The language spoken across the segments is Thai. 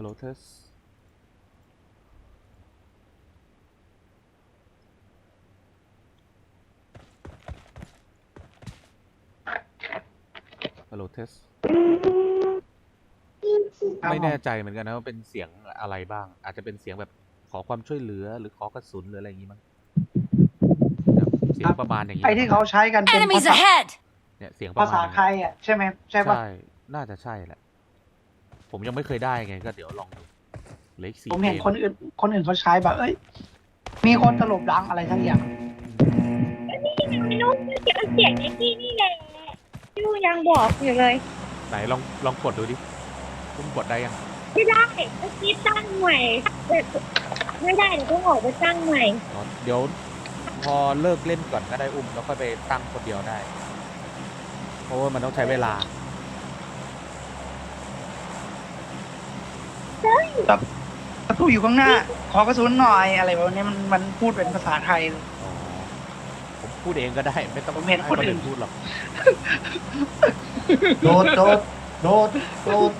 ฮัลโหลเทสฮัลโหลเทสครับไม่แน่ผมใจเหมือนกันนะว่าเป็นเสียงอะไรบ้าง อาจจะเป็นเสียงแบบขอความช่วยเหลือหรือขอกระสุนหรืออะไรอย่างงี้มั้งแบบเสียงประมาณอย่างงี้ไอ้ที่เขาใช้กันเป็น Enemies ภาษา ahead! เนี่ยเสียงประภามาณษาอย่างไทงี้ยอะใช่ไหมใช่ปะ ใช่ น่าจะใช่แหละ ผมยังไม่เคยได้ไงก็เดี๋ยวลองดูเหล็กสี่ผมเห็นกคนอื่นคนอื่นเขาใช้แบบ เอ้ย มีคนตลบดังอะไรทั้งอย่างไม่รู้เสียงเสียงไอ้ที่นี่แหละยูยังบอกอยู่เลย ไหนลองลองกดดูดิคุณกดได้ยังไม่ได้เมื่อกี้ตั้งใหม่ไม่ได้เดี๋ยวต้องออกไปตั้งใหม่อ๋อเดี๋ยว พอเลิกเล่นก่อนก็ได้อุ้มแล้วค่อยไปตั้งคนเดียวได้ เพราะว่ามันต้องใช้เวลา ประตูอยู่ข้างหน้า ขอกระสุนหน่อยอะไรแบบนี้มันมันพูดเป็นภาษาไทยเลยอ๋อผมพูดเองก็ได้ ไม่ต้องผมเห็นคนอื่นพูดหรอกโดดโดดโดดโดด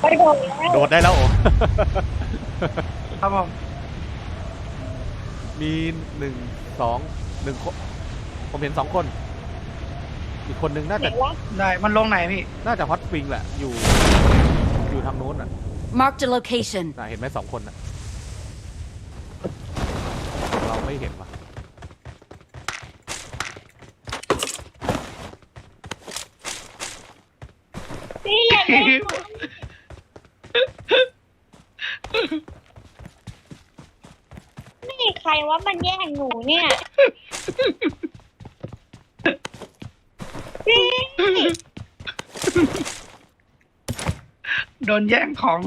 ไปโดนแล้วโดดได้แล้วโอ้ ครับผมมีหนึ่งสองหนึ่งคนผมเห็นสองคน อีกคนนึงน่าไหนจะวะได้มันลงไหนพี่ น่าจะฮอตสปริงแหละอยู่ อยู่ทางโน้นอะ Marked a location. น่ะเห็นไหมสองคนน่ะ เราไม่เห็นว่ะ พี่อย่าเล่นนี่ใครว่ามันแย่งหนูเนี่ยพี่ โดนแย่งของ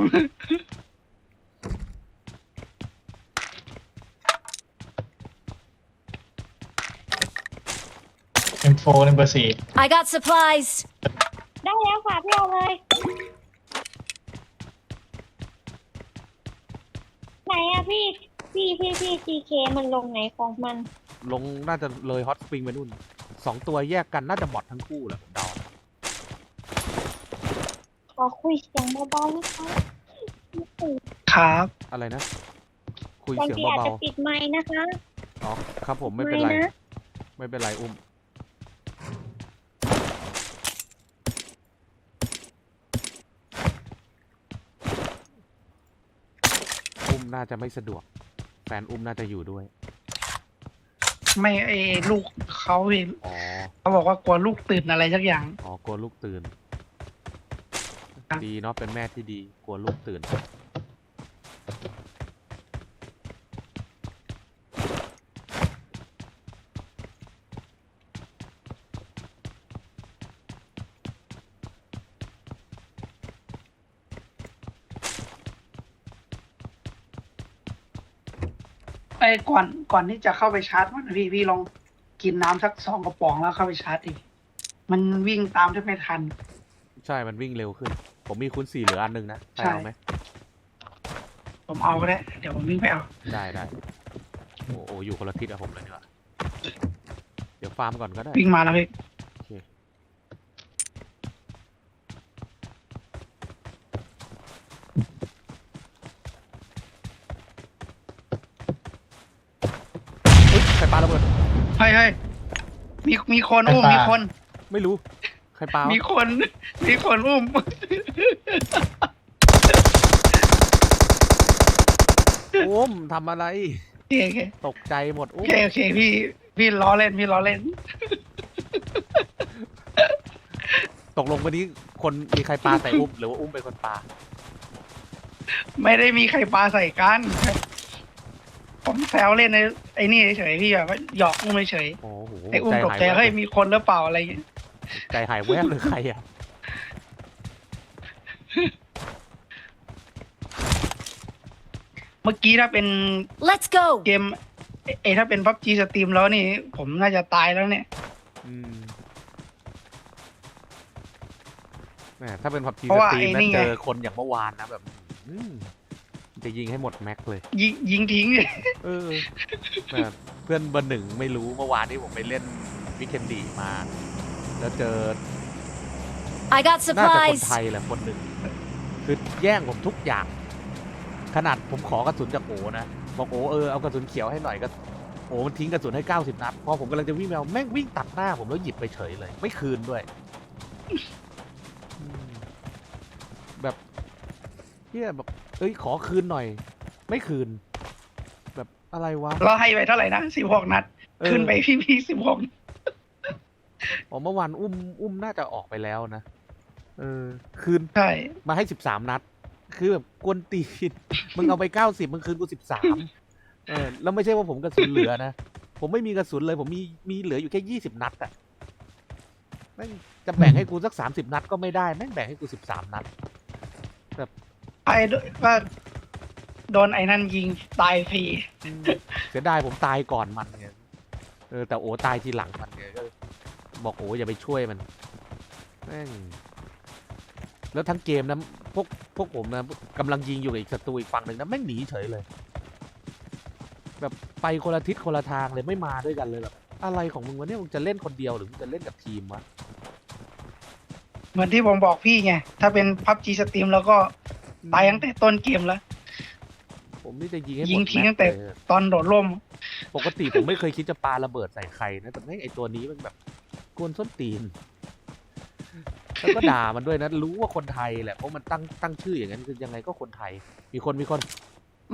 เอ็มโฟในเบอร์สี่ I got supplies. ได้แล้วค่ะพี่เอาเลย ไหนอะพี่ พี่พี่พี่จีเคมันลงไหนของมัน ลงน่าจะเลยฮอตสปริงไปนู่นสองตัวแยกกันน่าจะบอดทั้งคู่แหละผมเดานะข อคุยเสียงเบาๆนะคะครับ อะไรนะ คุยบางเสียงทีอาจเบาจะปิดไม้นะคะ ๆอ๋อครับผมไม่เป็นไรนะ ไม่เป็นไรอุ้ม อุ้มน่าจะไม่สะดวก แฟนอุ้มน่าจะอยู่ด้วย ไม่ไอ้ลูกเขาพี่อ๋อ เขาบอกว่ากลัวลูกตื่นอะไรสักอย่าง อ๋อกลัวลูกตื่นครับ ดีเนาะเป็นแม่ที่ดีกลัวลูกตื่น ไอ้ก่อนก่อนที่จะเข้าไปชาร์จมันนะพี่พี่ลองกินน้ำสักสองกระป๋องแล้วเข้าไปชาร์จดิมันวิ่งตามแทบไม่ทัน ใช่มันวิ่งเร็วขึ้น ผมมีคุณสี่เหลืออันหนึงนะใครใช่เอาไหมผมเอาก็ได้เดี๋ยวผมวิ่งไปเอาได้ได้โอ้โหอยู่คนละทิศอะผมเลยดีกว่าเดี๋ยวฟาร์มก่อนก็ได้ วิ่งมาแล้วพี่โอเคเฮ้ยใครปาระเบิด เฮ้ยเฮ้ยมีมีคนอุ้มมีคน ไม่รู้ ใครปาวะมีคนมีคนอุ้มอุ้มทำอะไร โอเคโอเคตกใจหมดโออุ้มเคโอเคพี่พี่ล้อเล่นพี่ล้อเล่น ตกลงวันนี้คนมีใครปาใส่อุ้ม หรือว่าอุ้มเป็นคนปาไม่ได้มีใครปาใส่กันผมแซวเล่นในไอ้นี่เฉยๆพี่แบบว่าหยอกอุ้มเฉยโอ้โหๆไอ้อุ้มใจตกหายใจแวบเฮ้ยเลยมีคนหรือเปล่าอะไรอย่างเงี้ย ใจหายแวบเลยใครอะเมื่อกี้ถ้าเป็น Let's go! เกมเอยเอยถ้าเป็นพับจีสตรีมแล้วนี่ ผมน่าจะตายแล้วเนี่ย อืมแหมถ้าเป็นพับจีเพราะสว่าตรีมไอ้นะนี่ไง เจอคนอย่างเมื่อวานนะแบบอืมจะยิงให้หมดแม็กเลย ยิงยิงทิ้ง เออแบบเพื่อนเบอร์หนึ่งไม่รู้เมื่อวานที่ผมไปเล่นวิกเคนดีมา แล้วเจอ I got น่าจะคน supplies. ไทยแหละคนหนึ่งคือแย่งผมทุกอย่าง ขนาดผมขอกระสุนจากโอนะบอกโอเออเอากระสุนเขียวให้หน่อยก็โอมันทิ้งกระสุนให้ 90 นัดพอผมกำลังจะวิ่งไปเอาแม่งวิ่งตัดหน้าผมแล้วหยิบไปเฉยเลย ไม่คืนด้วยอืมแบบเฮียแบบเอ้ยขอคืนหน่อย ไม่คืน แบบอะไรวะเราให้ไปเท่าไหร่นะสิบหกนัด เออ ขึ้นไปพี่พี่สิบหก อ๋อเมื่อวานอุ้มอุ้มน่าจะออกไปแล้วนะ เออ คืนใช่มาให้สิบสามนัด คือแบบกวนตีน มึงเอาไปเก้าสิบมึงคืนกูสิบสามเออ แล้วไม่ใช่ว่าผมกระสุนเหลือนะ ผมไม่มีกระสุนเลย ผมมีมีเหลืออยู่แค่ยี่สิบนัดอะแม่งจะแบ่งให้กูสักสามสิบนัดก็ไม่ได้ แม่งแบ่งให้กูสิบสามนัด ไอ้ด้วยว่าโดนไอ้นั่นยิงตายฟรีอืมเสียดายผมตายก่อนมันไงเออแต่โอตายทีหลังมันไงก็ บอกโออย่าไปช่วยมันแม่งแล้วทั้งเกมนะพวกพวกผมนะกำลังยิงอยู่กับอีกศัตรูอีกฝั่งหนึ่งนะแม่งหนีเฉยเลย แบบไปคนละทิศคนละทางเลยไม่มาด้วยกันเลยแบบอะไรของมึงวะเนี่ยมึงจะเล่นคนเดียวหรือมึงจะเล่นกับทีมวะเหมือนที่ผมบอกพี่ไง ถ้าเป็นพับจีสตรีมแล้วก็ตายตั้งแต่ต้นเกมแล้ว ผมนี่จะยิงให้หมดยิงทิ้งแม็ตั้กงแต่เลยตอนโดดร่ม ปกติผมไม่เคยคิดจะปาระเบิดใส่ใครนะแต่แม่งไอตัวนี้มันแบบ กวนส้นตีน แล้วก็ด่ามันด้วยนะ รู้ว่าคนไทยแหละ เพราะมันตั้งตั้งชื่ออย่างนั้นคือยังไงก็คนไทย มีคนมีคน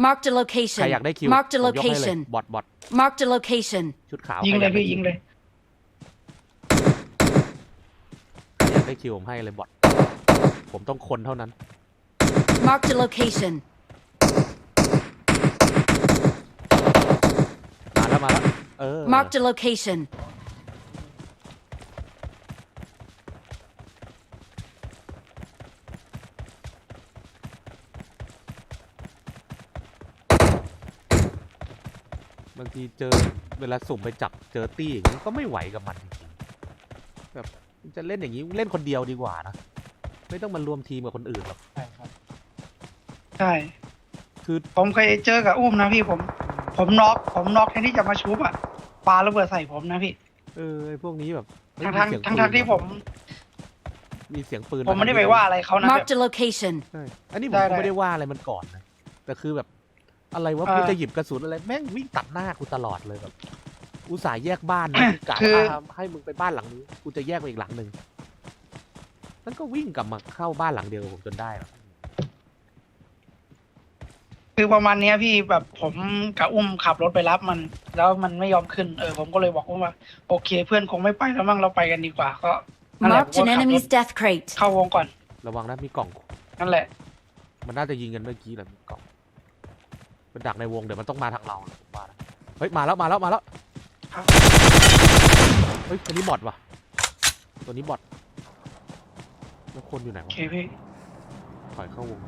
Marked a ใคร location. อยากได้คิว Marked a ผมยกให้เลย location. บอทบอท Marked a location. ชุดขาวยิงใครเลอยากได้พี่ยิงเลยใครอยากได้คิวผมให้เลยบอทผมต้องคนเท่านั้น Marked a location. มาแล้วมาแล้วเออ Marked a location. บางทีเจอเวลาสุ่มไปจับเจอตี้อย่างนี้ก็ไม่ไหวกับมันจริงๆแบบจะเล่นอย่างนี้เล่นคนเดียวดีกว่านะไม่ต้องมารวมทีมกับคนอื่นหรอกใช่ครับ ใช่ คือผมเคยเจอกับอุ้มนะพี่ผม ผมน็อกผมน็อกแทนที่จะมาชุบอะปาระเบิดใส่ผมนะพี่เออไอ้พวกนี้แบบเฮ้ยทั้งทั้งมีเสียทั้งปืนทั้งที่ผม มีเสียงปืนผมไม่ได้ไปว่าอะไรเขานะ Marked a location. ใช่อันนี้ผมได้ก็ได้ ไม่ได้ว่าอะไรมันก่อนนะแต่คือแบบ อะไรวะอ่ากูจะหยิบกระสุนอะไรแม่งวิ่งตัดหน้ากูตลอดเลยแบบอุตส่าห์แยกบ้านนะกะคือ ว่าให้มึงไปบ้านหลังนี้กูจะแยกไปอีกหลังหนึ่งมันก็วิ่งกลับมาเข้าบ้านหลังเดียวกับผมจนได้วะคือประมาณเนี้ยพี่แบบผมกับอุ้มขับรถไปรับมัน แล้วมันไม่ยอมขึ้นเออผมก็เลยบอกอุ้มว่าโอเค เพื่อนคงไม่ไปแล้วมั้งเราไปกันดีกว่าก็นั่นแหละ Marked ผม an ก็ขับร enemy's ถ death crate. เข้าวงก่อนระวังนะมีกล่อง นั่นแหละ มันน่าจะยิงกันเมื่อกี้แหละมีกล่อง มันดักในวงเดี๋ยวมันต้องมาทางเรานะผมว่านะเฮ้ยมาแล้วมาแล้วมาแล้วครับเฮ้ยตัวนี้บอทว่ะ ตัวนี้บอทแล้วคนอยู่ไหนโอวะเคพี่ถอยเข้าวง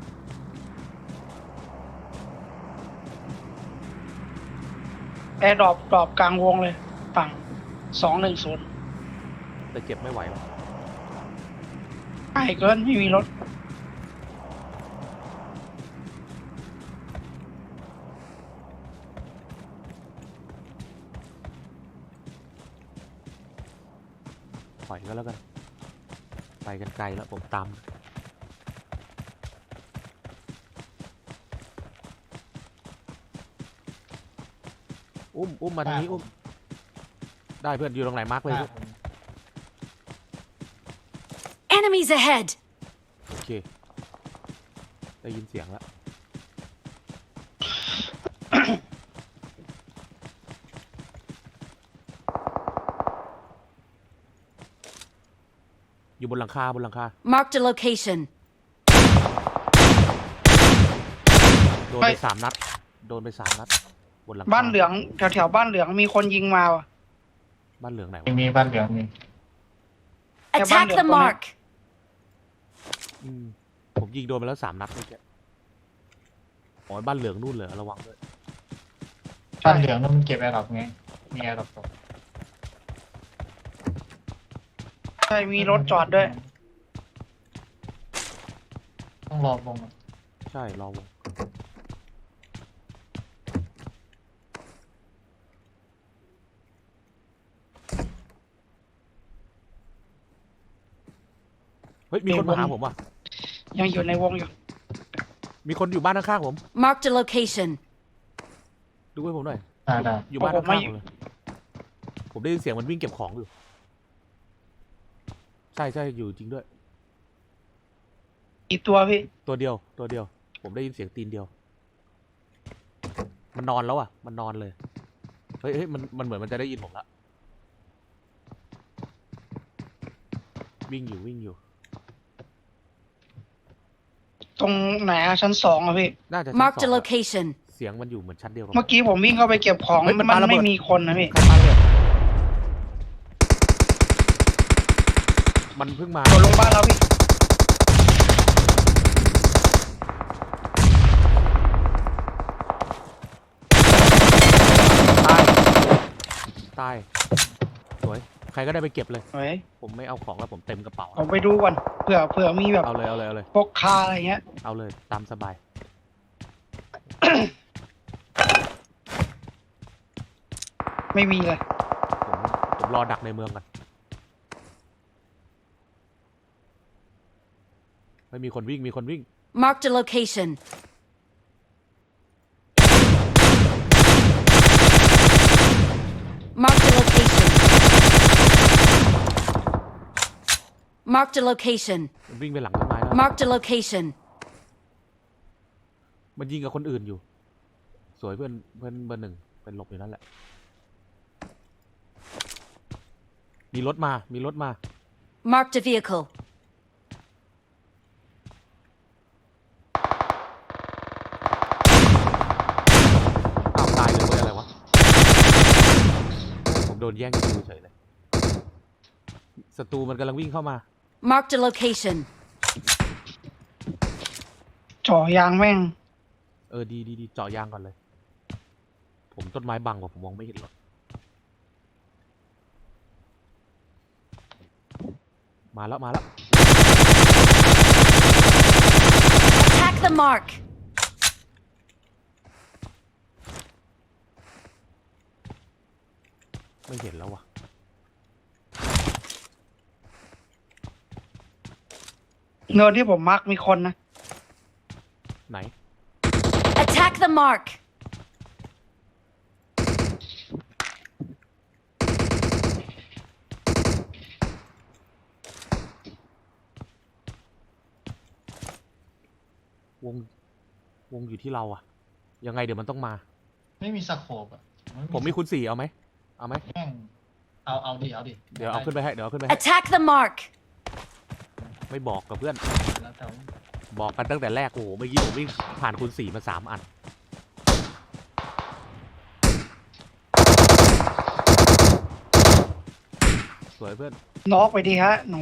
แอร์ดรอปดรอปกลางวงเลยฝั่งสองหนึ่งศูนย์แต่เก็บไม่ไหวหรอกไกลเกินไม่มีรถ ก็แล้วกัน ไปกันไกลแล้วผมตามอุ้มอุ้มมาทางนี้อุ้มได้เพื่อนอยู่ตรงไหนมาร์กเลยหน้าเพื่อนผม Enemies ahead. โอเค ได้ยินเสียงแล้ว อยู่บนหลังคาบนหลังคา Marked a location. โดนไปสามนัด โดนไปสามนัด บนหลังคาบ้านเหลืองแถวแถวๆบ้านเหลืองมีคนยิงมาว่ะ บ้านเหลืองไหนมีวะมีบ้านเหลืองมี Attack the mark. อืมผมยิงโดนไปแล้วสามนัดเมื่อกี้โอ้ยบ้านเหลืองนู่นเลยระวังด้วย บ้านเหลืองนั่นมันเก็บแอร์ดรอปไงมีแอร์ดรอปตก ใช่มีรถจอดด้วย ต้องรอวงอะใช่รอวงเฮ้ยมีคนมาหาผมว่ะ ยังอยู่ในวงอยู่ มีคนอยู่บ้านข้างๆผม Marked a location. ดูให้ผมหน่อย ได้ได้อยู่บ้านผมข้าไม่งๆผมเลย ผมได้ยินเสียงมันวิ่งเก็บของอยู่ใช่ใช่อยู่จริงด้วย กี่ตัวพี่ ตัวเดียว ตัวเดียว ผมได้ยินเสียงตีนเดียว มันนอนแล้วอะ มันนอนเลย เฮ้ยเฮ้ยมันมันเหมือนมันจะได้ยินผมละ วิ่งอยู่วิ่งอยู่ ตรงไหนอะชั้นสองอะพี่ น่าจะชั้น Marked ส a องอะ location. เสียงมันอยู่เหมือนชั้นเดียวกับเมื่อกี้ผมวิ่งเข้าไปเก็บของเฮ้ยมันมัปานระเบิด ไม่มีคนนะพี่ ใครมาเลย มันเพิ่งมาโดนลงบ้านแล้วพี่ตาย ตาย สวย ใครก็ได้ไปเก็บเลย เฮ้ยผมไม่เอาของแล้วผมเต็มกระเป๋าผมไปดูก่อนเผื่อเผื่อมีแบบเอาเลย เอาเลย เอาเลยพวกคาอะไรเงี้ย เอาเลย ตามสบาย ไม่มีเลย ผมผมรอดักในเมืองกัน ไม่มีคนวิ่งมีคนวิ่ง Marked a location. Marked a location. Marked a location. มันวิ่งไปหลังต้นไม้แล้ว Marked a location. มันยิงกับคนอื่นอยู่ สวยเพื่อนเพื่อนเบอร์หนึ่งเป็นหลบอยู่นั่นแหละ มีรถมา มีรถมา Marked a vehicle. อ้าวตายเลยเว้ยอะไรวะ ผมโด นแย่งคิวเฉยเลยศัตรูมันกำลังวิ่งเข้ามา Marked a location. จ่อยางแม่ง เออดีดีดีเจาะยางก่อนเลย ผมต้นไม้บังกว่าผมมองไม่เห็นหรอกมาแล้วมาแล้ว Attack the mark. ไม่เห็นแล้ววะเนินที่ผมมาร์กมีคนนะ ไหน Attack the mark. วง วงอยู่ที่เราอะยังไงเดี๋ยวมันต้องมา ไม่มีสโคปอะผมมีคุณสี่เอาไหมเอาไหมแม่ง เอาเอาดิเอาดิเดี๋ยวเอาขึ้นไปให้ เดี๋ยวเอาขึ้นไปให้ Attack the mark. ไม่บอกกับเพื่อน แล้วแต่ว่าบอกกันตั้งแต่แรก โอ้โห เมื่อกี้ผมวิ่งผ่านคุณสี่มาสามอัน สวยเพื่อนนอกไปดีฮะ หนู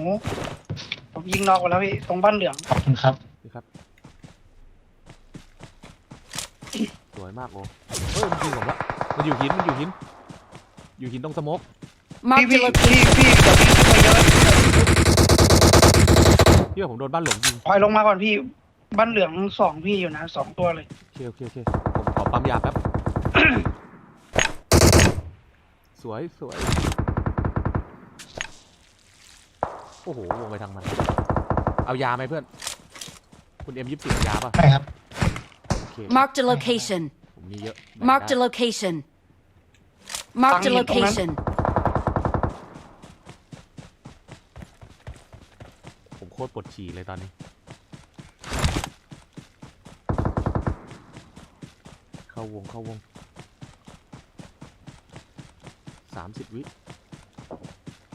ผมยิงนอกไปแล้วพี่ ตรงบ้านเหลือง ขอบคุณครับ นี่ครับ สวยมากโอ้เฮ้ยมันยิงผมละมันอยู่หิน มันอยู่หิน อยู่หินตรงสโมก พี่ Marked a พี่ location. พี่พี่เดี๋ยวพี่ขึ้นมาเยอะพี่ว่าผมโดนบ้านเหลืองยิงปล่อยลงมาก่อนพี่บ้านเหลืองสองพี่อยู่นะสองตัวเลย โอเคโอเคโอเคผมขอปั๊มยาแป๊บ สวยสวย โอ้โห วงไปทางมัน เอายาไหมเพื่อน คุณเอ็มยิบสิยาป่ะ ใช่ครับ โอเค Marked a location. ผมมีเยอะ Marked a แบ่งได้ location. Marked a Tangin tong nan- location. ผมโค ตรปวดฉี่เลยตอนนี้ เข้าวงเข้าวงสามสิบวิ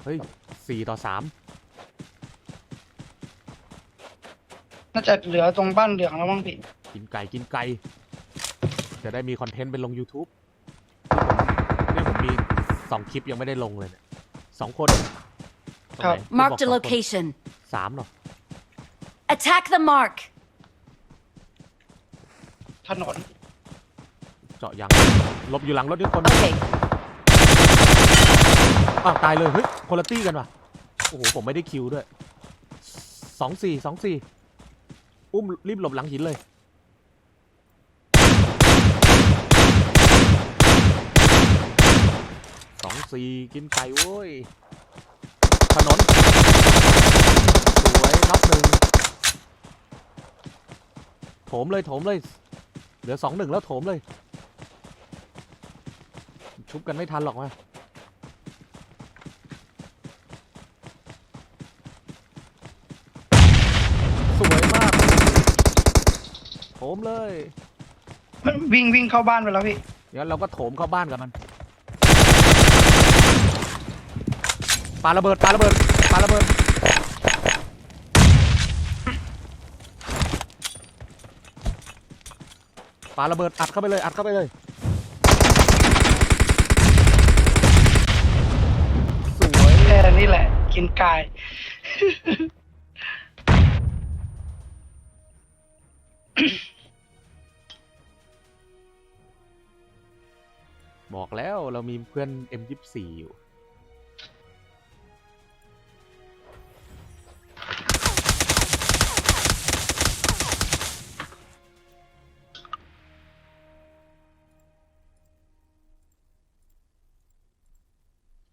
เฮ้ยสี่ต่อสามน่าจะเหลือตรงบ้านเหลืองแล้วมั้งพี่กินไก่กินไก่ จะได้มีคอนเทนต์ไปลง YouTube นี่ผมนี่ผมมีสองคลิปยังไม่ได้ลงเลยเนี่ยสองคนตงไหนครับที่ Marked a บอกสองคน location. สามเหรอ Attack the mark. ถนนเจาะยังหลบอยู่หลังรถทุกคน Okay. อ้าวตายเลย เฮ้ยคนละตี้กันว่ะ โอ้โห ผมไม่ได้คิวด้วยสองสี่สองสี่อุ้มรีบหลบหลังหินเลย สองสี่กินไก่โว้ยถนน สวยน็อกหนึ่งโถ มเลยโถมเลยเหลือสองหนึ่งแล้วโถมเลย ชุบกันไม่ทันหรอกมาสวยมากโถมเลยมันวิ่งวิ่งเข้าบ้านไปแล้วพี่ งั้นเราก็โถมเข้าบ้านกับมันปาระเบิดปาระเบิดปาระเบิด ปาระเบิดอัดเข้าไปเลยอัดเข้าไปเลยสวยแค่นี้แหละ กินกาย บอกแล้วเรามีเพื่อน M24 อยู่